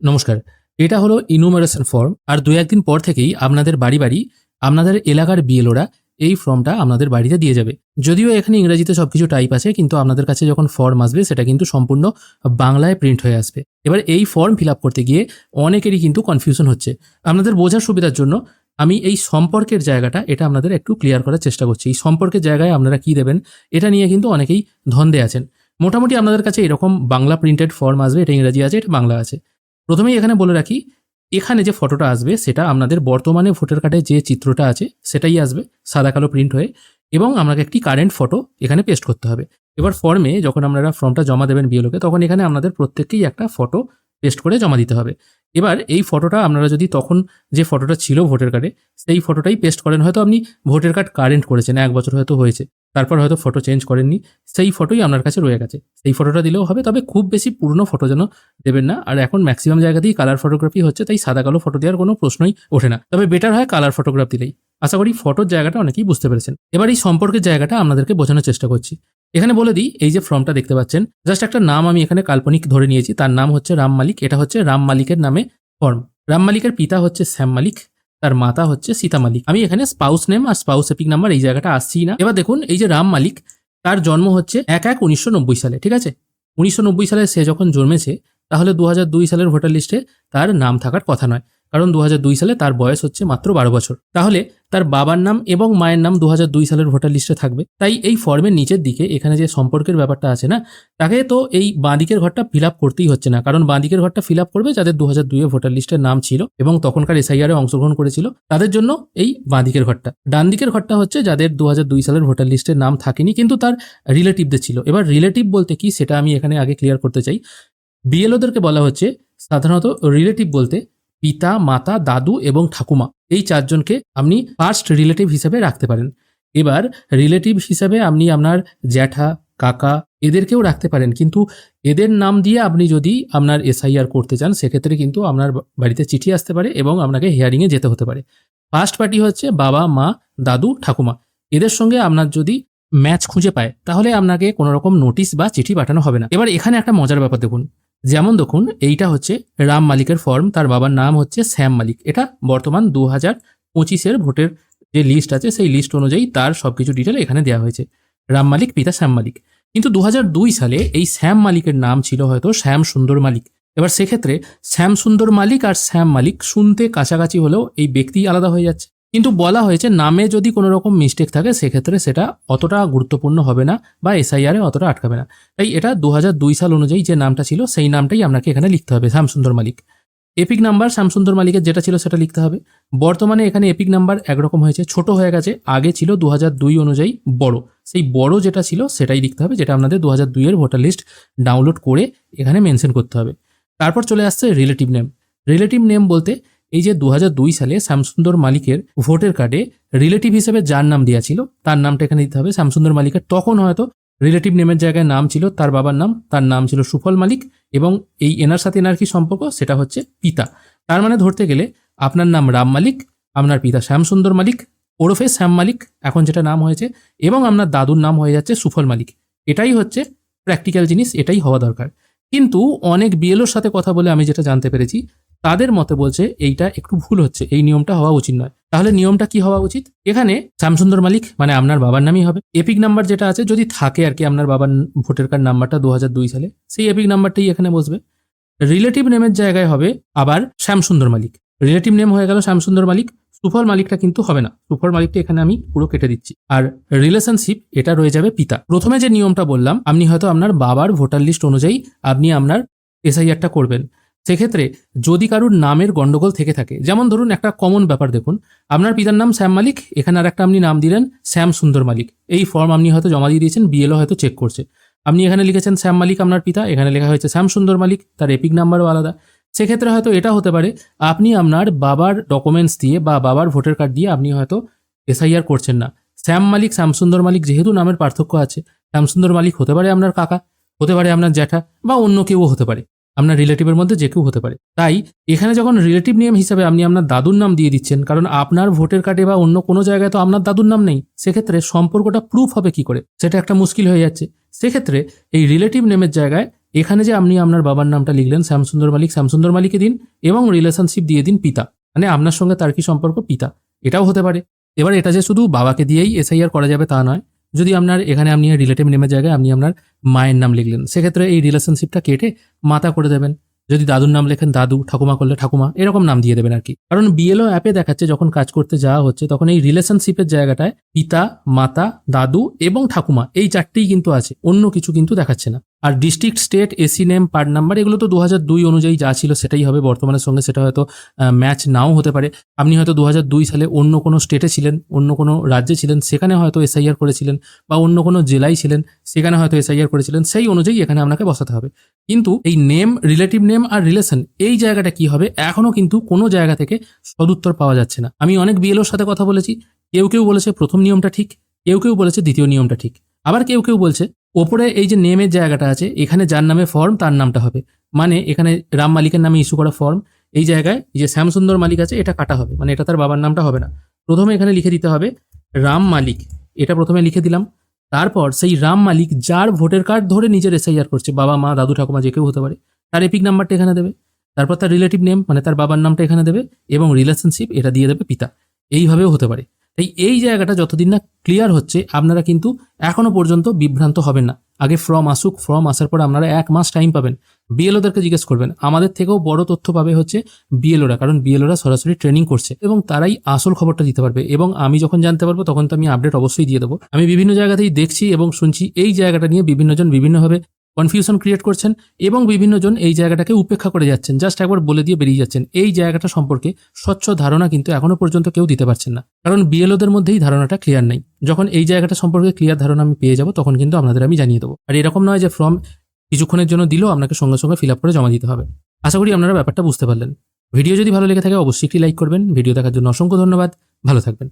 নমস্কার। এটা হলো ইনুমারেশন ফর্ম আর দু একদিন পর থেকেই আপনাদের বাড়ি বাড়ি, আপনাদের এলাকার বিএলওরা এই ফর্মটা আপনাদের বাড়িতে দিয়ে যাবে। যদিও এখানে ইংরেজিতে সবকিছু টাইপ আছে, কিন্তু আপনাদের কাছে যখন ফর্ম আসবে, সেটা কিন্তু সম্পূর্ণ বাংলায় প্রিন্ট হয়ে আসবে। এবার এই ফর্ম ফিল করতে গিয়ে অনেকেরই কিন্তু কনফিউশন হচ্ছে। আপনাদের বোঝার সুবিধার জন্য আমি এই সম্পর্কের জায়গাটা, এটা আপনাদের একটু ক্লিয়ার করার চেষ্টা করছি। এই সম্পর্কের জায়গায় আপনারা কি দেবেন, এটা নিয়ে কিন্তু অনেকেই ধন্দে আছেন। মোটামুটি আপনাদের কাছে এরকম বাংলা প্রিন্টেড ফর্ম আসবে, এটা ইংরেজি আছে, এটা বাংলা আছে। প্রথমেই এখানে বলে রাখি, এখানে যে ফটোটা আসবে সেটা আপনাদের বর্তমানে ভোটার কার্ডে যে চিত্রটা আছে সেটাই আসবে সাদা কালো প্রিন্ট হয়ে এবং আপনাকে একটি কারেন্ট ফটো এখানে পেস্ট করতে হবে। এবার ফর্মে যখন আপনারা ফর্মটা জমা দেবেন বিএলওকে তখন এখানে আপনাদের প্রত্যেককেই একটা ফটো পেস্ট করে জমা দিতে হবে। এবার এই ফটোটা আপনারা যদি তখন যে ফটোটা ছিল ভোটার কার্ডে, সেই ফটোটাই পেস্ট করেন। হয়তো আপনি ভোটার কার্ড কারেন্ট করেছেন, এক বছর হয়তো হয়েছে। তারপর হয়তো ফটো চেঞ্জ করেননি। সেই ফটোই আপনার কাছে রয়ে গেছে। সেই ফটোটা দিলেও হবে, তবে খুব বেশি পুরনো ফটো যেন দেবেন না। আর এখন ম্যাক্সিমাম জায়গাতেই কালার ফটোগ্রাফি হচ্ছে, তাই সাদা কালো ফটো দেওয়ার কোনো প্রশ্নই ওঠে না। তবে বেটার হয় কালার ফটোগ্রাফ দিলেই। আশা করি ফটোর জায়গাটা অনেকেই বুঝতে পেরেছেন। এবার এই সম্পর্কের জায়গাটা আপনাদেরকে বোঝানোর চেষ্টা করছি। এখানে বলে দিই, এই যে ফর্মটা দেখতে পাচ্ছেন জাস্ট একটা নাম আমি এখানে কাল্পনিক ধরে নিয়েছি, তার নাম হচ্ছে রাম মালিক, এটা হচ্ছে রাম মালিকের নামে ফর্ম রাম মালিকের পিতা হচ্ছে শ্যাম মালিক। তার মাতা হচ্ছে সীতা মালিক। আমি এখানে স্পাউস নেম আর স্পাউস এপিক নাম্বার এই জায়গাটা আসছি না। এবার দেখুন, এই যে রাম মালিক, তার জন্ম হচ্ছে এক এক উনিশশো সালে, ঠিক আছে? উনিশশো নব্বই সালে সে যখন জন্মেছে, তাহলে দু সালের ভোটার লিস্টে তার নাম থাকার কথা নয়। কারণ দু সালে তার বয়স হচ্ছে মাত্র বারো বছর। তাহলে তার বাবার নাম এবং মায়ের নাম দু সালের ভোটার লিস্টে থাকবে। তাই এই ফর্মের নিচের দিকে এখানে যে সম্পর্কের ব্যাপারটা আছে না, তাকে তো এই বাঁদিকের ঘরটা ফিল আপ করতেই হচ্ছে না। কারণ বাঁদিকের ঘরটা ফিল আপ করবে যাদের দু হাজার দুইয়ে ভোটার লিস্টের নাম ছিল এবং তখনকার এসআইআরে অংশগ্রহণ করেছিল, তাদের জন্য এই বাঁদিকের ঘরটা। ডান দিকের ঘরটা হচ্ছে যাদের দু হাজার দুই সালের ভোটার লিস্টের নাম থাকেনি, কিন্তু তার রিলেটিভদের ছিল। এবার রিলেটিভ বলতে কি সেটা আমি এখানে আগে ক্লিয়ার করতে চাই। বিএলওদেরকে বলা হচ্ছে সাধারণত রিলেটিভ বলতে পিতা, মাতা, দাদু এবং ঠাকুমা। এই চারজনকে আপনি ফার্স্ট রিলেটিভ হিসেবে রাখতে পারেন। এবার রিলেটিভ হিসেবে আপনি আপনার জ্যাঠা, কাকা এদেরকেও রাখতে পারেন। কিন্তু এদের নাম দিয়ে আপনি যদি আপনার এসআইআর করতে চান, সেক্ষেত্রে কিন্তু আপনার বাড়িতে চিঠি আসতে পারে এবং আপনাকে হিয়ারিংয়ে যেতে হতে পারে। ফার্স্ট পার্টি হচ্ছে বাবা, মা, দাদু, ঠাকুমা। এদের সঙ্গে আপনার যদি ম্যাচ খুঁজে পায়, তাহলে আপনাকে কোনো রকম নোটিশ বা চিঠি পাঠানো হবে না। এবার এখানে একটা মজার ব্যাপার দেখুন। যেমন দেখুন, এইটা হচ্ছে রাম মালিকের ফর্ম তার বাবার নাম হচ্ছে শ্যাম মালিক। এটা বর্তমান দু হাজার পঁচিশের ভোটের যে লিস্ট আছে, সেই লিস্ট অনুযায়ী তার সব কিছু ডিটেল এখানে দেওয়া হয়েছে। রাম মালিক, পিতা শ্যাম মালিক। কিন্তু দু সালে এই শ্যাম মালিকের নাম ছিল হয়তো শ্যাম সুন্দর মালিক। এবার সেক্ষেত্রে শ্যাম সুন্দর মালিক আর শ্যাম মালিক শুনতে কাছাকাছি হলেও এই ব্যক্তি আলাদা হয়ে যাচ্ছে। কিন্তু বলা হয়েছে নামে যদি কোনো রকম মিস্টেক থাকে, সেক্ষেত্রে সেটা অতটা গুরুত্বপূর্ণ হবে না বা এসআইআরে অতটা আটকাবে না। তাই এটা দু সাল অনুযায়ী যে নামটা ছিল, সেই নামটাই আপনাকে এখানে লিখতে হবে, শ্যামসুন্দর মালিক। এপিক নাম্বার শ্যামসুন্দর মালিকের যেটা ছিল, সেটা লিখতে হবে। বর্তমানে এখানে এপিক নাম্বার একরকম হয়েছে, ছোট হয়ে গেছে, আগে ছিল দু দুই অনুযায়ী বড়। সেই বড় যেটা ছিল, সেটাই লিখতে হবে, যেটা আপনাদের দু হাজার দুইয়ের ভোটার লিস্ট ডাউনলোড করে এখানে মেনশন করতে হবে। তারপর চলে আসছে রিলেটিভ নেম রিলেটিভ নেম বলতে এই যে দু সালে শ্যামসুন্দর মালিকের ভোটের কার্ডে রিলেটিভ হিসেবে যার নাম দেওয়া ছিল, তার নামটা এখানে দিতে হবে। শ্যামসুন্দর মালিকের তখন হয়তো রিলেটিভ নেমের জায়গায় নাম ছিল, তার বাবার নাম, তার নাম ছিল সুফল মালিক এবং এই এনার সাথে এনার কি সম্পর্ক? সেটা হচ্ছে পিতা। তার মানে ধরতে গেলে আপনার নাম রাম মালিক, আপনার পিতা শ্যামসুন্দর মালিক, ওরফে শ্যাম মালিক, এখন যেটা নাম হয়েছে, এবং আপনার দাদুর নাম হয়ে যাচ্ছে সুফল মালিক। এটাই হচ্ছে প্র্যাকটিক্যাল জিনিস, এটাই হওয়া দরকার। কিন্তু অনেক বিএলওর সাথে কথা বলে আমি যেটা জানতে পেরেছি তাদের মতে বলছে এইটা একটু ভুল হচ্ছে, এই নিয়মটা হওয়া উচিত নয়। তাহলে নিয়মটা কি হওয়া উচিত? এখানে শ্যামসুন্দর মালিক মানে আপনার বাবার নামই হবে। এপিক নাম্বার যেটা আছে, যদি থাকে আর কি আপনার বাবার ভোটার কার্ড নাম্বারটা দু সালে, সেই এপিক নাম্বারটাই এখানে বসবে। রিলেটিভ নেমের জায়গায় হবে আবার শ্যামসুন্দর মালিক। রিলেটিভ নেম হয়ে গেল শ্যামসুন্দর মালিক, সুফল মালিকটা কিন্তু হবে না। সুফল মালিকটা এখানে আমি পুরো কেটে দিচ্ছি। আর রিলেশনশিপ, এটা রয়ে যাবে পিতা। প্রথমে যে নিয়মটা বললাম, আপনি হয়তো আপনার বাবার ভোটার লিস্ট অনুযায়ী আপনি আপনার এসআইআরটা করবেন। সেক্ষেত্রে যদি কারুর নামের গন্ডগোল থেকে থাকে, যেমন ধরুন একটা কমন ব্যাপার দেখুন, আপনার পিতার নাম শ্যাম মালিক এখানে আর একটা আপনি নাম দিলেন শ্যাম সুন্দর মালিক এই ফর্ম আপনি হয়তো জমা দিয়ে দিয়েছেন বিএলও হয়তো চেক করছে। আপনি এখানে লিখেছেন শ্যাম মালিক আপনার পিতা, এখানে লেখা হয়েছে শ্যাম সুন্দর মালিক তার এপিক নাম্বারও আলাদা। সেক্ষেত্রে হয়তো এটা হতে পারে, আপনি আপনার বাবার ডকুমেন্টস দিয়ে বা বাবার ভোটার কার্ড দিয়ে আপনি হয়তো এসআইআর করছেন না। শ্যাম মালিক শ্যামসুন্দর মালিক যেহেতু নামের পার্থক্য আছে শ্যামসুন্দর মালিক হতে পারে আপনার কাকা, হতে পারে আপনার জ্যাঠা বা অন্য কেউ হতে পারে। আপনার রিলেটিভের মধ্যে যে কেউ হতে পারে। তাই এখানে যখন রিলেটিভ নেম হিসাবে আপনি আপনার দাদুর নাম দিয়ে দিচ্ছেন, কারণ আপনার ভোটের কার্ডে বা অন্য কোনো জায়গায় তো আপনার দাদুর নাম নেই, সেক্ষেত্রে সম্পর্কটা প্রুফ হবে কি করে? সেটা একটা মুশকিল হয়ে যাচ্ছে। সেক্ষেত্রে এই রিলেটিভ নেমের জায়গায় এখানে যে আপনি আপনার বাবার নামটা লিখলেন, শ্যামসুন্দর মালিক, শ্যামসুন্দর মালিককে দিন এবং রিলেশনশিপ দিয়ে দিন পিতা। মানে আপনার সঙ্গে তার কি সম্পর্ক? পিতা। এটাও হতে পারে। এবার এটা যে শুধু বাবাকে দিয়েই এসআইআর করা যাবে তা নয় যদি আপনার এখানে আপনি রিলেটিভ নেমের জায়গায় আপনি আপনার মায়ের নাম লিখলেন, সেক্ষেত্রে এই রিলেশনশিপটা কেটে মাতা করে দেবেন। যদি দাদুর নাম লেখেন, দাদু, ঠাকুমা করলে ঠাকুমা, এরকম নাম দিয়ে দেবেন আর কি কারণ বিএলও অ্যাপে দেখাচ্ছে যখন কাজ করতে যাওয়া হচ্ছে, তখন এই রিলেশনশিপের জায়গাটায় পিতা, মাতা, দাদু এবং ঠাকুমা, এই চারটেই কিন্তু আছে, অন্য কিছু কিন্তু দেখাচ্ছে না। আর district state AC name part number এগুলো তো দু হাজার দুই অনুযায়ী যা ছিল সেটাই হবে বর্তমানের সঙ্গে। সেটা হয়তো ম্যাচ নাও হতে পারে। আপনি হয়তো দু দুই সালে অন্য কোনো স্টেটে ছিলেন, অন্য কোনো রাজ্যে ছিলেন, সেখানে হয়তো এসআইআর করেছিলেন বা অন্য কোনো জেলায় ছিলেন, সেখানে হয়তো এসআইআর করেছিলেন, সেই অনুযায়ী এখানে আপনাকে বসাতে হবে। কিন্তু এই নেম রিলেটিভ নেম আর রিলেশন এই জায়গাটা কি হবে? এখনও কিন্তু কোনো জায়গা থেকে সদুত্তর পাওয়া যাচ্ছে না। আমি অনেক বিএলওর সাথে কথা বলেছি। কেউ কেউ বলেছে প্রথম নিয়মটা ঠিক, কেউ কেউ বলেছে দ্বিতীয় নিয়মটা ঠিক। আবার কেউ কেউ বলছে ওপরে এই যে নেমের জায়গাটা আছে, এখানে যার নামে ফর্ম তার নামটা হবে। মানে এখানে রাম মালিকের নামে ইস্যু করা ফর্ম এই জায়গায় যে শ্যামসুন্দর মালিক আছে, এটা কাটা হবে। মানে এটা তার বাবার নামটা হবে না। প্রথমে এখানে লিখে দিতে হবে, রাম মালিক। এটা প্রথমে লিখে দিলাম। তারপর সেই রাম মালিক যার ভোটার কার্ড ধরে নিজের এসআইআর করছে, বাবা, মা, দাদু, ঠাকুমা, যে কেউ হতে পারে। তার এপিক নাম্বারটা এখানে দেবে। তারপর তার রিলেটিভ নেম মানে তার বাবার নামটা এখানে দেবে এবং রিলেশনশিপ এটা দিয়ে দেবে পিতা। এইভাবেও হতে পারে। তাই এই জায়গাটা যতদিন না ক্লিয়ার হচ্ছে, আপনারা কিন্তু এখনও পর্যন্ত বিভ্রান্ত হবেন না। আগে ফর্ম আসুক ফর্ম আসার পর আপনারা এক মাস টাইম পাবেন। বিএলওদেরকে জিজ্ঞেস করবেন। আমাদের থেকেও বড় তথ্য পাবে হচ্ছে বিএলওরা কারণ বিএলওরা সরাসরি ট্রেনিং করছে এবং তারাই আসল খবরটা দিতে পারবে এবং আমি যখন জানতে পারব, তখন তো আমি আপডেট অবশ্যই দিয়ে দেবো। আমি বিভিন্ন জায়গাতেই দেখছি এবং শুনছি এই জায়গাটা নিয়ে বিভিন্নজন বিভিন্নভাবে কনফিউশন ক্রিয়েট করছেন এবং বিভিন্নজন এই জায়গাটাকে উপেক্ষা করে যাচ্ছেন। জাস্ট একবার বলে দিয়ে বেরিয়ে যাচ্ছেন। এই জায়গাটা সম্পর্কে স্বচ্ছ ধারণা কিন্তু এখনও পর্যন্ত কেউ দিতে পারছেন না। কারণ বিএলওদের মধ্যেই ধারণাটা ক্লিয়ার নেই। যখন এই জায়গাটা সম্পর্কে ক্লিয়ার ধারণা আমি পেয়ে যাব, তখন কিন্তু আপনাদের আমি জানিয়ে দেবো। আর এরকম নয় যে ফর্ম কিছুক্ষণের জন্য দিলেও আপনাকে সঙ্গে সঙ্গে ফিল আপ করে জমা দিতে হবে। আশা করি আপনারা ব্যাপারটা বুঝতে পারলেন। ভিডিও যদি ভালো লেগে থাকে, অবশ্যই একটি লাইক করবেন। ভিডিও দেখার জন্য অসংখ্য ধন্যবাদ। ভালো থাকবেন।